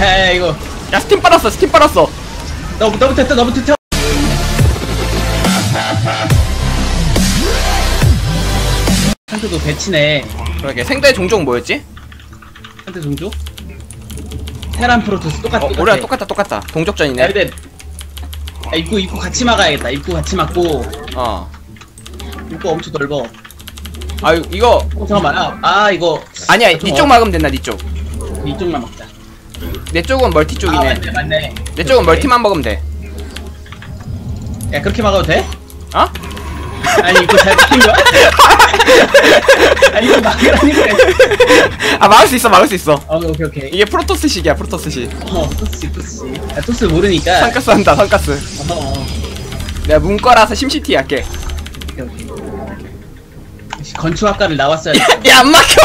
야 이거. 야 스팀 빨았어 스팀 빨았어. 너무 너무 튀어 너무 튀어 상태도 배치네. 그러게 생대 종종 뭐였지? 상태 종주 테란 프로토스 똑같 어 똑같아. 우리랑 똑같다 똑같다 야 동족전이네. 근데 야, 입구 입구 같이 막아야겠다. 입구 같이 막고. 어. 입구 엄청 넓어. 아유 이거 어 잠깐만. 아, 아 이거. 아니야 좀 이쪽 어- 막으면 된다 니쪽. 이쪽만 막자 내 쪽은 멀티 아 쪽이네 맞네 맞네 내 쪽은. 멀티만 먹으면 돼 야 그렇게 막아도 돼? 어? 아니 이거 잘 막힌 거야? 아니 이거 막으라니까 아 막을 수 있어 막을 수 있어 어 오케이 오케이 이게 프로토스식이야 프로토스식 어 토스 토스 야 토스 모르니까 선가스 한다 선가스 어, 어. 내가 문과라서 심시티 할게 오케이 오케이 건축학과를 나왔어야 돼. 야안 막혀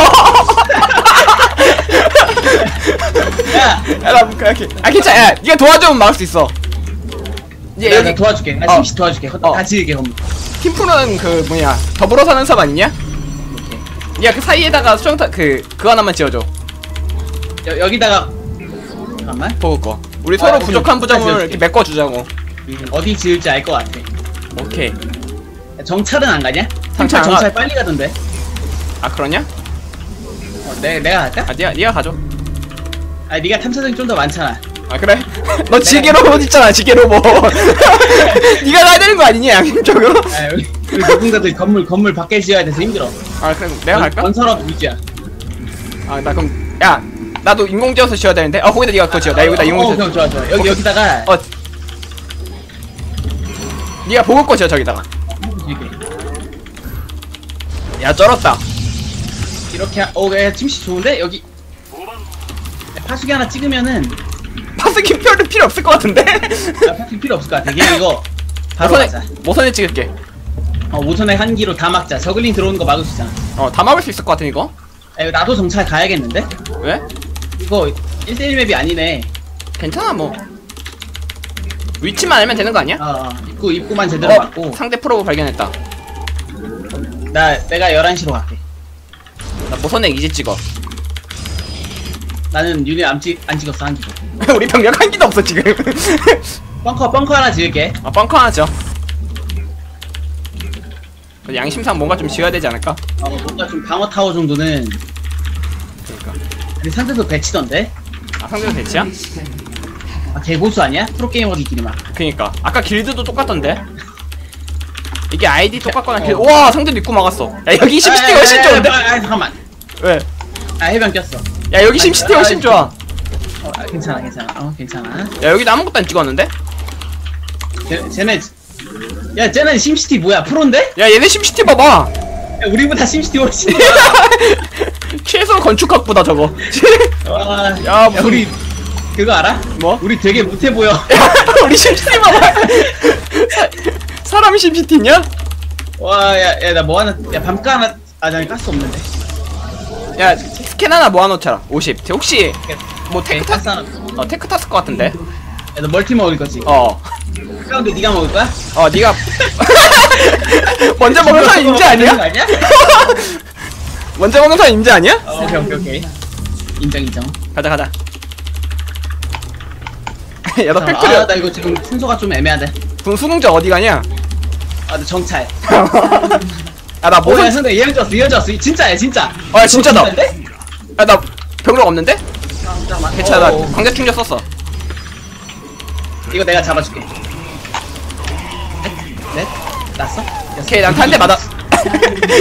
할게 아 괜찮아 야 니가 도와주면 막을 수 있어 이제 야, 여기 나 도와줄게. 나 어. 심시 도와줄게. 어. 다 지을게, 그럼. 팀프로는 그 뭐냐 더불어 사는 삽 아니냐? 야그 사이에다가 수정타 그 그거 하나만 지어줘 여, 여기다가 잠깐만. 보고 거 우리 아, 서로 오케이, 부족한. 부정을. 이렇게 메꿔주자고 음, 어디 지을지 알 것 같아. 오케이 야, 정찰은 안 가냐? 정찰 정찰 빨리 가던데. 아 그러냐? 어, 내, 내가 할까? 아 니가 니가 가져 아, 네가 탐사정이 좀 더 많잖아. 아 그래? 너 지게 로봇 있잖아 지게 로봇 니가 가야 되는 거 아니냐 양심적으로? 아, 우리, 우리 누군가들 건물, 건물 밖에 지어야 돼서 힘들어. 아 그럼 내가 갈까? 건설업 위주야. 아 나 그럼 야 나도 인공 지어서 지어야 되는데 어 거기다 니가 그거 지어 나 여기다 어, 인공 어, 지어 형, 좋아, 좋아. 여기, 오케이. 여기다가. 어 니가 보고 거 지어 저기다가. 야 쩔었다 이렇게, 하- 어, 야, 침시 좋은데? 여기. 야, 파수기 하나 찍으면은, 파스킨 별로 필요 없을 것 같은데? 아, 파수기 필요 없을 것 같아. 그냥 이거, 바로 모선에 가자. 모선에 찍을게 어, 오선의 한기로 다 막자. 저글링 들어오는 거 막을 수 있잖아. 어 다 막을 수 있을 것 같은 이거 야, 이거 나도 정찰 가야겠는데? 왜? 이거 1대1 맵이 아니네. 괜찮아 뭐 위치만 알면 되는 거 아니야? 어, 어, 입구, 입구만 제대로 어 막고. 상대 프로 발견했다 나, 내가 11시로 갈게. 나 모선에 이제 찍어 나는 유닛 안, 찍, 안 찍었어, 한 기도. 우리 병력 한 기도 없어 지금 벙커, 벙커 하나 지을게. 아 벙커 하나죠 양심상 뭔가 좀 지어야 되지 않을까? 어, 뭔가 좀 방어 타워 정도는. 그러니까 근데 상대도 배치던데? 아 상대도 대치야? 아, 개고수 아니야? 프로게이머들끼리 막. 그니까 아까 길드도 똑같던데 이게 아이디 똑같거나 어. 길드 와 상대도 입고 막았어 야 여기 심시티 아, 훨씬 아, 좋은데? 아, 아, 잠깐만. 왜? 아, 해변 꼈어. 야 여기 심시티 아, 훨씬 아, 좋아 어, 아, 괜찮아, 괜찮아. 어, 괜찮아. 야 여기도 아무것도 안 찍었는데? 쟤, 쟤네. 야, 쟤는 심시티 뭐야? 프로인데? 야 얘네 심시티 봐봐 야, 우리보다 심시티 훨씬. 최소 건축학보다 저거 와, 야, 야, 우리 그거 알아? 뭐? 우리 되게 못해 보여. 우리 심시티 봐봐 사, 사람 심시티냐? 와, 야, 야, 나 뭐 하나, 야, 밤가 하나, 아, 나 가스 없는데. 야 스캔 하나 모아놓자 50 혹시 뭐 테크 탔, 하나. 어 테크 탔을 것 같은데 야, 너 멀티 먹을 거지? 어어 가운데 네가 먹을 거야? 니가 먼저 먹는 사람 거 아니야? 아니야? 먼저 먹는 사람 임자 아니야? 어, 오케이, 오케이, 오케이. 인정, 인정. 가자 가자 야너 아, 팩트리 아, 나 이거 지금 순서가 좀 애매한데. 분 수능자 어디 가냐? 아, 나 정찰. 야나 오, 야, 모선 근데 이어졌어, 이어졌어. 진짜야, 진짜. 어, 야, 진짜다. 야나 병력 없는데? 아, 잠깐만. 괜찮아 어, 나 어. 광대 충격 썼어 이거 내가 잡아줄게. 넷? 났어? 오케이 난 탄대 맞아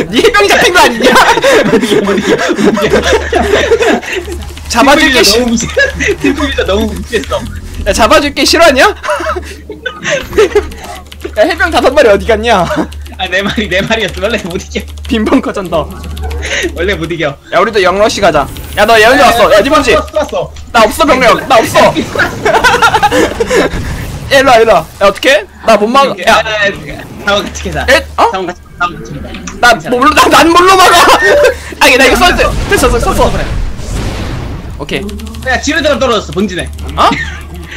니 해병이 잡힌 거 아니냐? 잡아줄게 무시. 팀플리저 너무 무시했어. 야 잡아줄게 싫어하냐? 야 해병 다섯 마리 어디 갔냐? 아, 내 말이 내 말이었어. 원래 못 이겨. 빈번 커졌다 원래 못 이겨. 야 우리도 영러시 가자 야 너 예언자 왔어 야 니번지 왔어. 나 없어 병력 나 없어 야 일로와 일로와 야 어떡해? 나 못 막아 야, 야 다음 같이 계자. 에? 어? 다음 같이, 다음 같이 계자. 나 몰라 나, 난 뭘로 막아 아니 나 이거 썼어 됐어 썼어 썼어 그래. 오케이 야, 지뢰드랍 떨어졌어, 본진에. 어?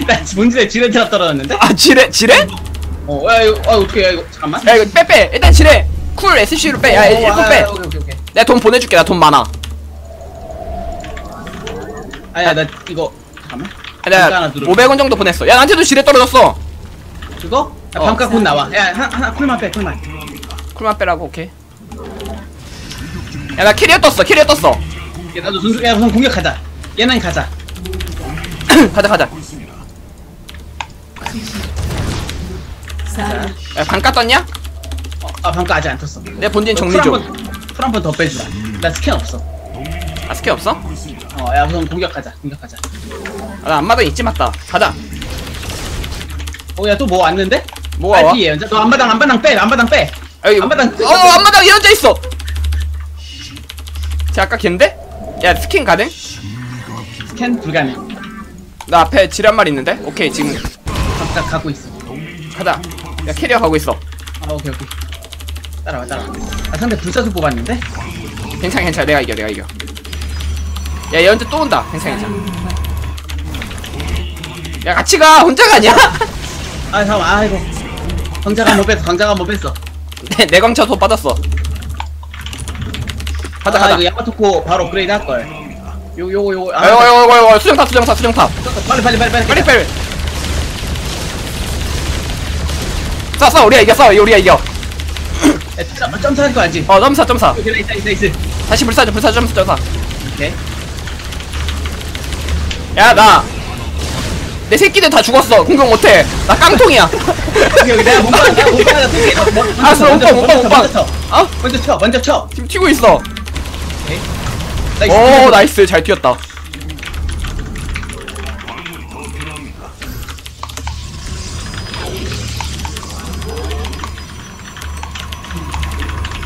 나 본진에 지뢰드랍 떨어졌는데? 아 지뢰 지뢰? 어, 야, 이거, 아, 어떻게, 야, 이거, 잠깐만. 야 이거 빼빼 일단 지뢰 쿨 SC로 빼야 어, 아, 빼 오케이, 오케이, 오케이. 내가 돈 보내줄게 나 돈 많아 아, 야, 나 이거, 잠깐만. 내가 하나 들어. 500원 정도 보냈어 야 나한테도 지뢰 떨어졌어 그거? 야, 어. 방각 곧 나와. 야, 하나, 하나, 쿨만 빼, 쿨만. 쿨만 빼라고 오케이 야 나 캐리어 떴어 캐리어 떴어 야, 나도 순수, 야, 우선 공격하자. 얘는 가자. 가자 가자 야 반가 떴냐? 어, 아, 방각 아직 안 떴어. 내 본진 정리 좀 쿨한번 더 빼주라. 나 스캔 없어. 아 스킬 없어? 어, 야, 우선 공격하자. 공격하자. 아, 나 앞마당 잊지 맞다 가자 어, 야, 또 뭐 왔는데? 뭐가 와? 빨리 예언자. 너 앞마당, 앞마당 빼, 앞마당 빼. 여기 앞마당 어 앞마당 예언자 있어 쟤 아까 걔인데? 야 스킨 가능? 스캔 불가능. 나 앞에 한 마리 있는데? 오케이 지금 방각 가고 있어. 가자 야 캐리어 가고 있어 아, 오케이, 오케이. 따라와, 따라와. 아, 상대 불사수 뽑았는데? 괜찮아 괜찮아 내가 이겨 내가 이겨 야 예언자 또 온다 괜찮아 괜찮아 야 같이 가 혼자 가냐? 아, 잠깐만, 아이고. 광자가 한번 뺐어, 광자가 한번 뺐어. 내, 내 광차 도 받았어 가자 아, 가자 이거 야마토코 바로 업그레이드 할걸. 요, 요거, 요거. 아, 아이고 아이고 아이고 아이고 수정탑 수정탑 수정탑 빨리, 빨리, 빨리, 빨리. 빨리 빨리 싸 싸 우리가 이겨 싸 우리가 이겨 야, 점- 점수할 거 알지? 어 점사 점사 여기 나이스, 나이스, 나이스. 다시 불사조 불사조 점사 점사 오케이. 야 나 내 새끼들 다 죽었어 공격 못해 나 깡통이야 여기, 여기 내가 몸빵, 내가 몸빵 하나 쏠게. 어, 뭐, 먼저 알았어 쳐, 오빠 먼저 오빠 쳐, 오빠 먼저 쳐. 어? 먼저 쳐, 먼저 쳐. 지금 튀고 있어 나이스. 오 나이스 잘 튀었다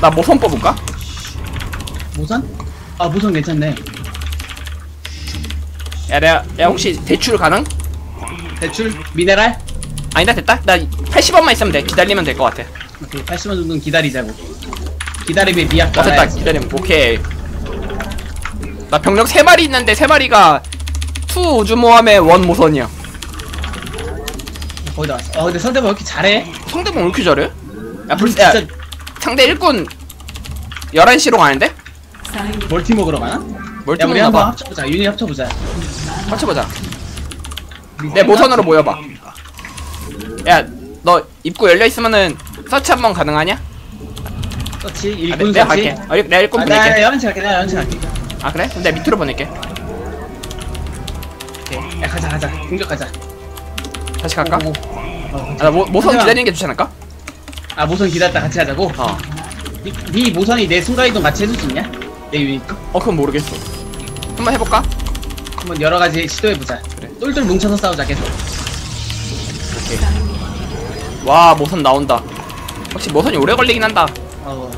나 모선 뽑을까? 모선? 아, 모선 괜찮네. 야 내가 야 혹시 대출 가능? 대출, 미네랄? 아니다 됐다 나 80원만 있으면 돼 기다리면 될 것 같아 오케이, 80원 정도는 기다리자고. 기다림의 미약 어 됐다. 기다리면 오케이 나 병력 3마리 있는데 3마리가 투 우주모함의 원 모선이야 거기다 왔어. 어, 근데 상대방 왜 이렇게 잘해? 상대방 왜 이렇게 잘해? 야 불, 진짜 야 상대 일꾼 11시로 가는데? 멀티 먹으러 가나? 멀티 야, 우리 먹나 한번 봐 합쳐보자. 유닛 합쳐보자. 맞춰보자 내 모선으로 모여봐 야 너 입구 열려있으면은 서치 한번 가능하냐? 서치, 아, 내, 일꾼 내가 서치. 갈게 어, 내가 일꾼 아, 나 보낼게 연치 할게, 나 연치 할게. 아 그래? 그럼 내가 밑으로 보낼게 오케이. 야, 가자, 가자. 공격하자. 다시 갈까? 오, 오, 오. 어, 아, 나 모, 모선. 기다리는 게 좋지 않을까? 아, 모선 기다렸다 같이 하자고? 어. 니, 니 모선이 내 순간이동 같이 해줄 수 있냐? 내 유닛도? 어 그건 모르겠어 한번 해볼까? 한번 여러 가지 시도해보자. 그래. 똘똘 뭉쳐서 싸우자, 계속. 오케이 와 모선 나온다 확실히 모선이 오래 걸리긴 한다 어.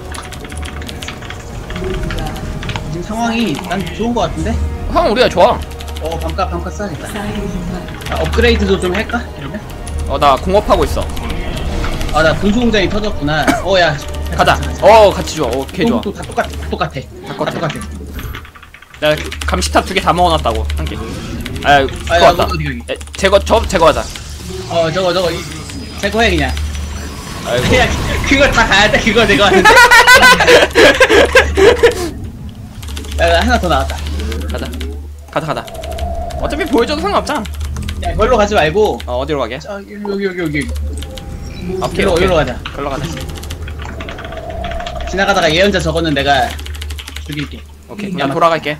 지금 상황이 난 좋은 거 같은데? 형 우리가 좋아 어, 반값, 반값 써야겠다. 아, 업그레이드도 좀 할까? 이러면? 어나 공업하고 있어 아, 나 분수공장이 터졌구나. 어, 야. 가자 어 같이 좋아 어개 좋아 또, 다 똑같아, 다 똑같아. 다 똑같아. 똑같아. 내가 감시탑 두 개 다 먹어놨다고 한 개 아 그거 아, 야, 왔다 어디, 어디? 에, 제거 저 제거하자 어, 저거, 저거, 이- 제거해, 그냥. 아이고 그냥, 그걸 다 가야 돼, 그거 내가 하는데. 야, 나 하나 더 나왔다. 가자 가자 가자 어차피 보여줘도 상관없잖아 야, 걸로 가지 말고. 어 어디로 가게? 저, 여기, 여기, 여기. 오케이 오케이 여기로 가자. 걸로 가자 지나가다가 예언자 적었는 내가 죽일게. 오케이 음, 난 야마- 돌아갈게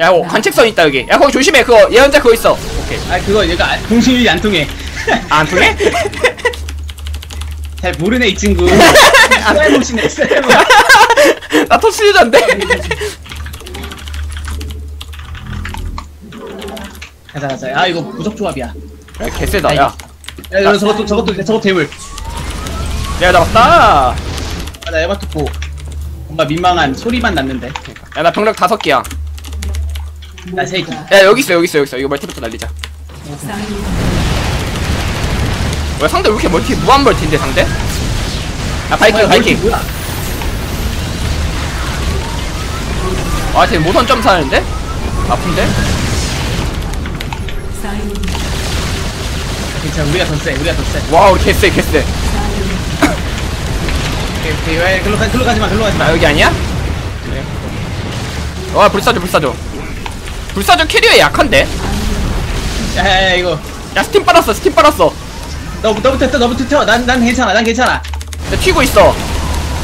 야 어, 관측선 있다 여기 야 거기 조심해 그거 예언자 그거 있어 오케이 아, 그거 얘가 아- 공신일이 안 통해. 아, 안 통해? 잘 모르네, 이 친구. 쌀못이네, 쌀못. 나 토스유자인데? 가자, 가자. 아, 이거 부적 조합이야. 야 개쎄다 야 야, 이거 저것도, 저것도, 저것도 대물. 내가 잡았다 아, 나 에바토코. 뭔가 민망한 소리만 났는데. 야 나 병력 다섯 개야 나세 개. 야 여기 있어 여기 있어 여기 있어 이거 멀티부터 날리자 왜 상대 왜 이렇게 멀티 무한 멀티인데 상대? 야 바이킹 아, 바이킹? 아쟤 모선 점사하는데? 아픈데? 괜찮아, 우리가 더 세, 우리가 더 세. 와우 개쎄 개쎄 오케이, 오케이. 왜, 글로 가, 글로 가지 마, 글로 가지 마. 나 여기 아니야? 그래 와 불사조 불사조 불사조 캐리어 약한데? 야, 야, 야 이거 야 스팀 빨았어 스팀 빨았어 너 너부터 튀어 너부터 튀어 난, 난 괜찮아 난 괜찮아 나 튀고 있어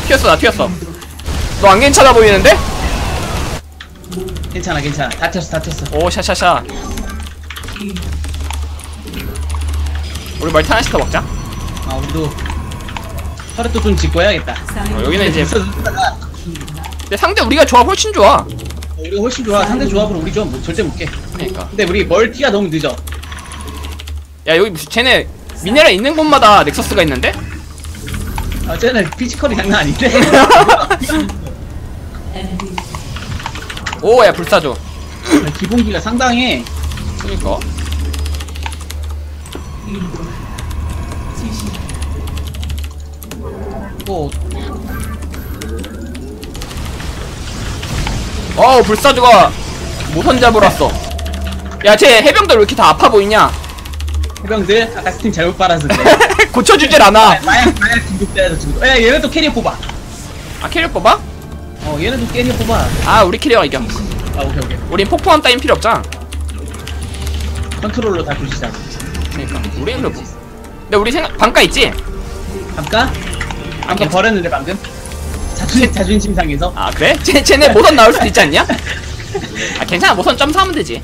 튀었어 나 튀었어 너 안 괜찮아 보이는데? 괜찮아 괜찮아 다 튀었어 다 튀었어 오 샤샤샤 우리 멀티 하나씩 더 먹자. 아 우리도 털을 또좀 짓고 해야겠다. 어, 여기는 이제 있어, 근데 상대 우리가 조합 훨씬 좋아. 어, 우리가 훨씬 좋아. 상대 조합으로 우리 뭐, 절대 못깨. 그러니까. 근데 우리 멀티가 너무 늦어. 야 여기 무슨 쟤네 미네랄 있는 곳마다 넥서스가 있는데? 아 쟤는 피지컬이 장난 아닌데? 오 야 불사조. 기본기가 상당해. 그니까 또어 불사조가 모선 잡으러 왔어. 야 쟤 해병들 왜 이렇게 다 아파 보이냐? 해병들 아까 스팀 잘못 빨아서 그래. 고쳐주질 않아. 마약 마약 중독돼서 지금 야 얘네 또 캐리어 뽑아. 아 캐리어 뽑아? 어 얘네도 캐리어 뽑아. 아 우리 캐리어가 이겨. 아 오케이 오케이. 우린 폭포함 따윈 필요 없잖아. 컨트롤러 다 조시자 그니까. 우리는 그래 뭐. 근데 우리 생각 반가 있지? 잠깐 아, 아까 버렸는데 방금? 자존심 자존심 상해서? 아 그래? 쟤, 쟤네 모선 나올 수도 있지 않냐? 아 괜찮아. 모선 점 사면 되지.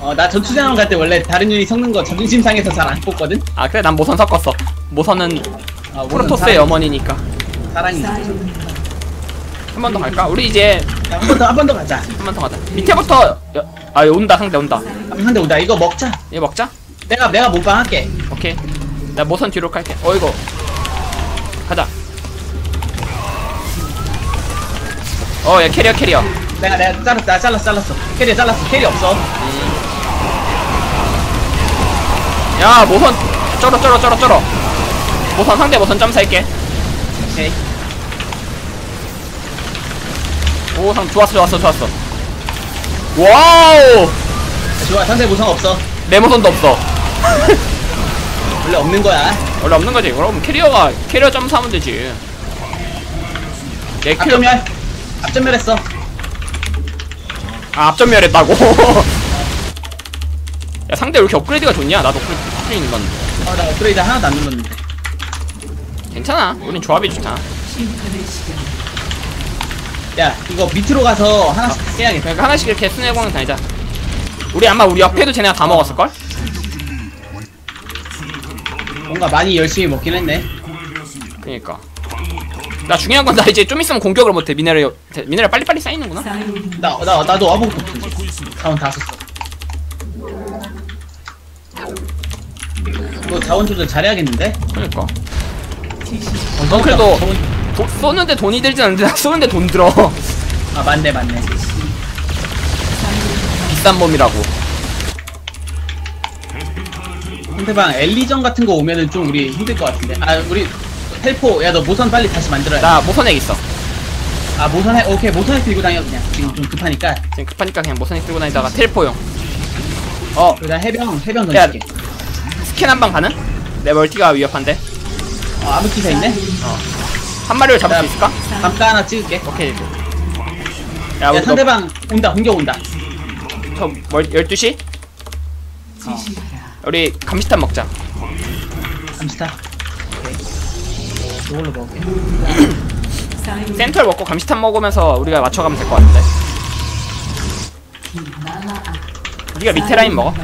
어 나 전투장원 갈 때 원래 다른 유닛 섞는 거 자존심 상해서 잘 안 뽑거든? 아 그래? 난 모선 섞었어. 모선은 아, 프로토스의 어머니니까. 사랑이. 한 번 더 갈까? 우리 이제 한 번 더 한 번 더 가자. 한 번 더 가자. 밑에부터 여, 아 온다. 상대 온다. 한대 온다. 이거 먹자. 얘 먹자 내가 내가 몸빵 할게. 오케이. 나 모선 뒤로 갈게. 어 이거. 가자. 어 야 캐리어 캐리어. 내가 내가 잘랐어 나 잘랐어 잘랐어. 캐리어 잘랐어. 캐리 없어. 야 모선. 쩔어 쩔어 쩔어 쩔어. 모선 상대 모선 점사할게. 오케이. 오 상 좋았어 좋았어 좋았어. 와우! 좋아 상대 무성 없어. 내 모선도 없어 원래 없는 거야. 원래 없는 거지. 그럼 캐리어가 캐리어 점사하면 되지. 내 캐리어 앞전멸? 앞전멸했어. 아 앞전멸했다고? 야 상대 왜 이렇게 업그레이드가 좋냐? 나도 업그레이드 있는 건. 어나 업그레이드 하나도 안 눌렀는데. 괜찮아. 우린 조합이 좋잖아 야 이거 밑으로 가서 하나씩 깨야겠다. 그러니까 하나씩 이렇게 순회공연 다니자. 우리 아마 우리 옆에도 쟤네가 다 먹었을걸? 뭔가 많이 열심히 먹긴 했네. 그니까. 나 중요한 건 나 이제 좀 있으면 공격을 못해 미네랄 미네랄 빨리빨리 쌓이는구나. 나, 나, 나도 없어 자원 다 썼어. 이거 자원 조절 잘해야겠는데? 그니까. 어, 너 그래도 도, 쏘는데 돈이 들진 않는데 나 쏘는데 돈 들어. 아 맞네 맞네. 비싼 몸이라고 상대방 엘리전 같은 거 오면은 좀 우리 힘들 것 같은데. 아 우리 텔포 야 너 모선 빨리 다시 만들어야 나 모선액 있어. 돼아 모선에 오케이. 모선에 들고 다녀 그냥. 지금 좀 급하니까. 지금 급하니까 그냥 모선액 들고 다니다가 텔포용 어. 그냥 해병 해병 야. 던질게. 스캔 한 방 가는? 내 멀티가 위협한데? 어 아무 기사 있네? 한 마리를 잡을 야. 수 있을까? 잠깐 하나 찍을게. 오케이. 야 야 우리 너, 상대방 온다 공격 온다. 저 멀, 12시? 우리 감시탄 먹자. 오케이. 이걸로 먹을게. 센트를 먹고 감시탄 먹으면서 우리가 맞춰가면 될 것 같은데. 네가 밑에 라인 먹어.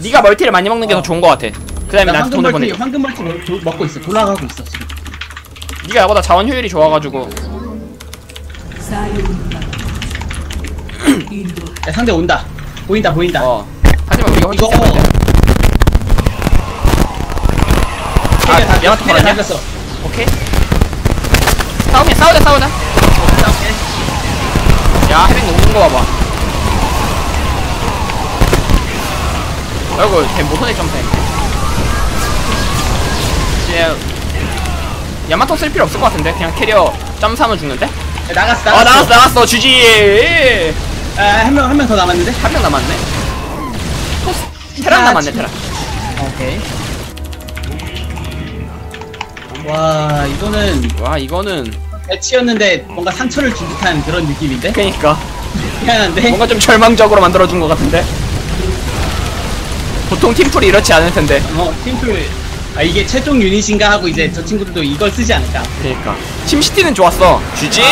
네가 멀티를 많이 먹는 게 더 좋은 것 같아. 그 다음에 나 나한테 돈을 멀티 보내줘. 황금 멀티 먹- 도- 먹고 있어. 돌아가고 있어 지금. 네가 나보다 자원 효율이 좋아가지고. 야 상대 온다. 보인다 보인다. 어 하지만 우리가 훨씬 이거 센 건데 아, 다 그러냐? 겼어 오케이. 싸우게 싸우자 싸우자. 야 해병 녹는 거 봐봐. 아이고 쟤 모선액 점사 이제 야마토 쓸 필요 없을 것 같은데? 그냥 캐리어 점사하면 죽는데? 야, 나갔어 아 나갔어. 나갔어 나갔어 주지. 한명 한 명 더 남았는데? 한 명 남았네 테란 아, 남았네 지금- 테란. 오케이. 와 이거는 와 이거는 배치였는데 뭔가 상처를 준 듯한 그런 느낌인데? 그니까. 미안한데? 뭔가 좀 절망적으로 만들어준 것 같은데? 보통 팀플이 이렇지 않을 텐데. 어 팀플. 아 이게 최종 유닛인가 하고 이제 저 친구들도 이걸 쓰지 않을까. 그러니까. 심시티는 좋았어. GG